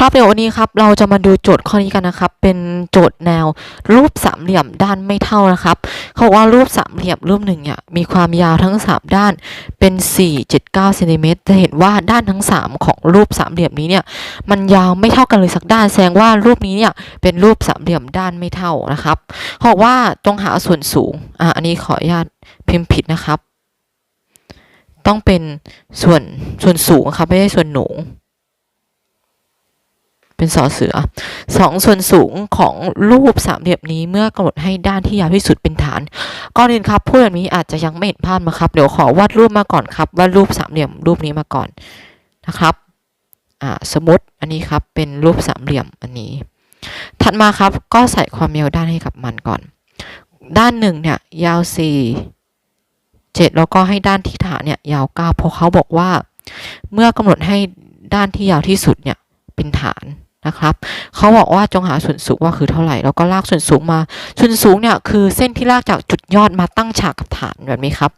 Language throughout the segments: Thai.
ครับเดี๋ยววันนี้ครับเราจะมาดูโจทย์ข้อนี้กันนะครับ เป็นโจทย์แนวรูปสามเหลี่ยมด้านไม่เท่านะครับ เขาบอกว่ารูปสามเหลี่ยมรูปหนึ่งเนี่ยมีความยาวทั้ง 3 ด้านเป็น 4.9เซนติเมตรจะเห็นว่าด้านทั้ง 3 ของรูปสามเหลี่ยมนี้เนี่ยมันยาวไม่เท่ากันเลยสักด้านแสดงว่ารูปนี้เนี่ยเป็นรูปสามเหลี่ยมด้านไม่เท่านะครับเขาบอกว่าจงหาส่วนสูงอะอันนี้ขออนุญาตพิมพ์ผิดนะครับ ต้องเป็นส่วนส่วนสูงครับไม่ใช่ส่วนหนู เป็นสอเสือสองส่วนสูงของรูปสามเหลี่ยมนี้เมื่อกำหนดให้ด้านที่ยาวที่สุดเป็นฐานก่อนอื่นครับพูดแบบนี้อาจจะยังไม่เห็นภาพนะครับ เดี๋ยวขอวาดรูปมาก่อนครับวาดรูปสามเหลี่ยมรูปนี้มาก่อนนะครับอ่าสมมติอันนี้ครับเป็นรูปสามเหลี่ยมอันนี้ ถัดมาครับก็ใส่ความยาวด้านให้กับมันก่อน ด้านหนึ่งเนี่ยยาวสี่เจ็ดแล้วก็ให้ด้านที่ฐานเนี่ยยาวเก้าเพราะเขาบอกว่า เมื่อกำหนดให้ด้านที่ยาวที่สุดเนี่ยเป็นฐาน นะครับเขาบอกว่าจงหาส่วนสูงว่าคือเท่าไหร่ แล้วก็ลากส่วนสูงมา ส่วนสูงเนี่ยคือเส้นที่ลากจากจุดยอดมาตั้งฉากกับฐานแบบนี้ครับ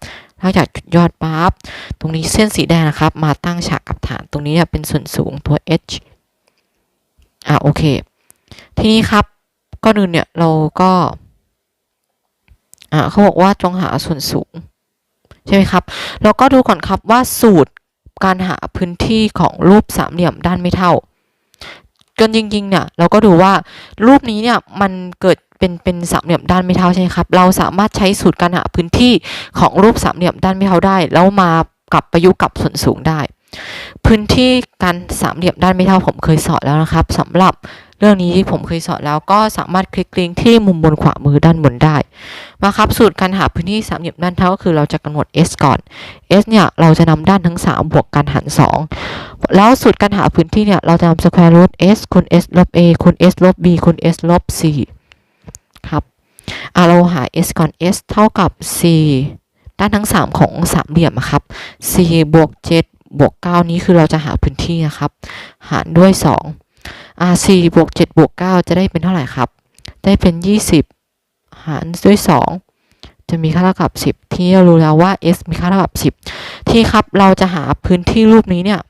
ลากจากจุดยอดปั๊บตรงนี้เส้นสีแดงนะครับ มาตั้งฉากกับฐาน ตรงนี้เนี่ยเป็นส่วนสูงตัว h อะโอเค ทีนี้ครับก็ดูเนี่ยเราก็อ่าเขาบอกว่าจงหาส่วนสูง ใช่ไหมครับ เราก็ดูก่อนครับว่าสูตรการหาพื้นที่ของรูปสามเหลี่ยมด้านไม่เท่า จนจริงๆเนี่ยเราก็ดูว่ารูปนี้เนี่ยมันเกิดเป็นเป็นสามเหลี่ยมด้านไม่เท่าใช่ไหมครับ เราสามารถใช้สูตรการหาพื้นที่ของรูปสามเหลี่ยมด้านไม่เท่าได้ แล้วมากับประยุกต์กับส่วนสูงได้ พื้นที่การสามเหลี่ยมด้านไม่เท่าผมเคยสอนแล้วนะครับสำหรับเรื่องนี้ที่ผมเคยสอนแล้วก็สามารถคลิกลิงก์ที่มุมบนขวามือด้านบนได้มาครับสูตรการหาพื้นที่สามเหลี่ยมด้านเท่าก็คือเราจะกำหนด s ก่อน s เนี่ยเราจะนำด้านทั้ง 3 บวกกันหาร2 แล้วสูตรการหาพื้นที่เนี่ยเราจะนำ square root s คูณ s ลบ a คูณ s ลบ b คูณ s ลบ c ครับอะเราหา s ก่อน s เท่ากับ c ด้านทั้ง 3 ของสามเหลี่ยมครับ c บวก 7 บวก 9 นี้คือเราจะหาพื้นที่นะครับ หารด้วย2อ่า4บวก 7 บวก 9 จะได้เป็นเท่าไหร่ครับ ได้เป็น 20 หารด้วย 2 จะมีค่าเท่ากับ 10 ที่เรารู้แล้วว่า s มีค่าเท่ากับ 10 ที่ครับเราจะหาพื้นที่รูปนี้เนี่ย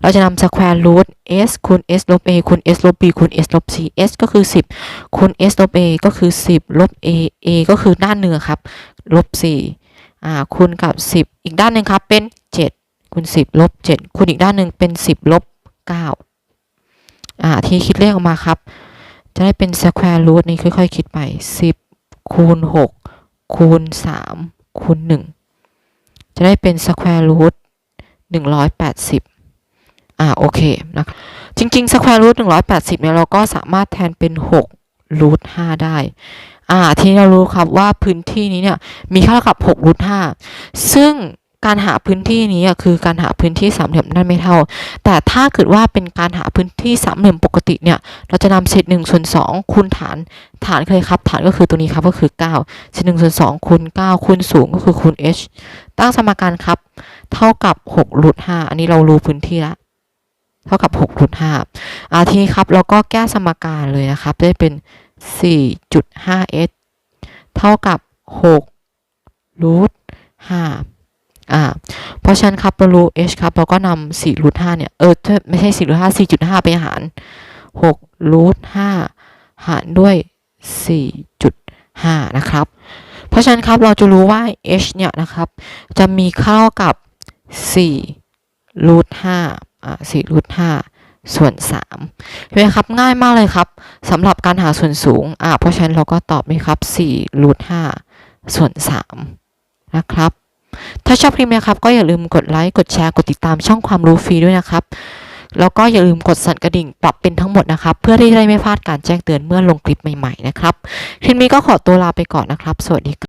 เราจะนำ square root s คูณ s ลบ a คูณ s ลบ b คูณ s ลบ c s ก็คือ 10 คูณ s ลบ a ก็คือ 10 ลบ a a ก็คือด้านเนื้อครับ ลบ4อ่าคูณกับ 10 อีกด้านหนึ่งครับ เป็น 7 คูณ 10 ลบ 7 คูณอีกด้านหนึ่งเป็น 10 ลบ 9อ่าที่คิดเลขออกมาครับ จะได้เป็น square root นี่ค่อยๆ คิดไป 10 คูณ 6 คูณ 3 คูณ 1 จะได้เป็น square root 180 อ่าโอเคนะครับจริงๆ square root 180เนี่ยเราก็สามารถแทนเป็น6 root 5ได้อ่าทีนี้เรารู้ครับว่าพื้นที่นี้เนี่ยมีค่าเท่ากับ6 root 5ซึ่งการหาพื้นที่นี้คือการหาพื้นที่สามเหลี่ยมด้านไม่เท่า แต่ถ้าเกิดว่าเป็นการหาพื้นที่สามเหลี่ยมปกติเนี่ยเราจะนำเศษหนึ่งส่วนสองคูณฐานฐานเคยครับ ฐานก็คือตัวนี้ครับก็คือ9เศษหนึ่งส่วนสองคูณ9คูณสูงก็คือคูณ h ตั้งสมการครับ เท่ากับ6รูท5อันนี้เรารู้พื้นที่ละ เท่ากับ6รูท5อาทีนี้ครับเราก็แก้สมการเลยนะครับได้เป็น 4.5h เท่ากับ6รูท5อ่าเพราะฉะนั้นครับเรารู้ h ครับเราก็นำ4รูท5เนี่ย เออ ไม่ใช่4รูท5 4.5 ไปหาร6รูท5หารด้วย 4.5 นะครับ เพราะฉะนั้นครับเราจะรู้ว่า h เนี่ยนะครับ จะมีเท่ากับ4รูท5 อ่รูท5ส่วน3เห็นไหมครับง่ายมากเลยครับสำหรับการหาส่วนสูงอ่าเพราะฉะนั้นเราก็ตอบไหมครับ4รูท5ส่วน3นะครับ ถ้าชอบคลิปนี้ครับก็อย่าลืมกดไลค์กดแชร์กดติดตามช่องความรู้ฟรีด้วยนะครับ แล้วก็อย่าลืมกดสั่นกระดิ่งปรับเป็นทั้งหมดนะครับ เพื่อที่จะได้ไม่พลาดการแจ้งเตือนเมื่อลงคลิปใหม่ๆนะครับคลิปนี้ก็ขอตัวลาไปก่อนนะครับ สวัสดีครับ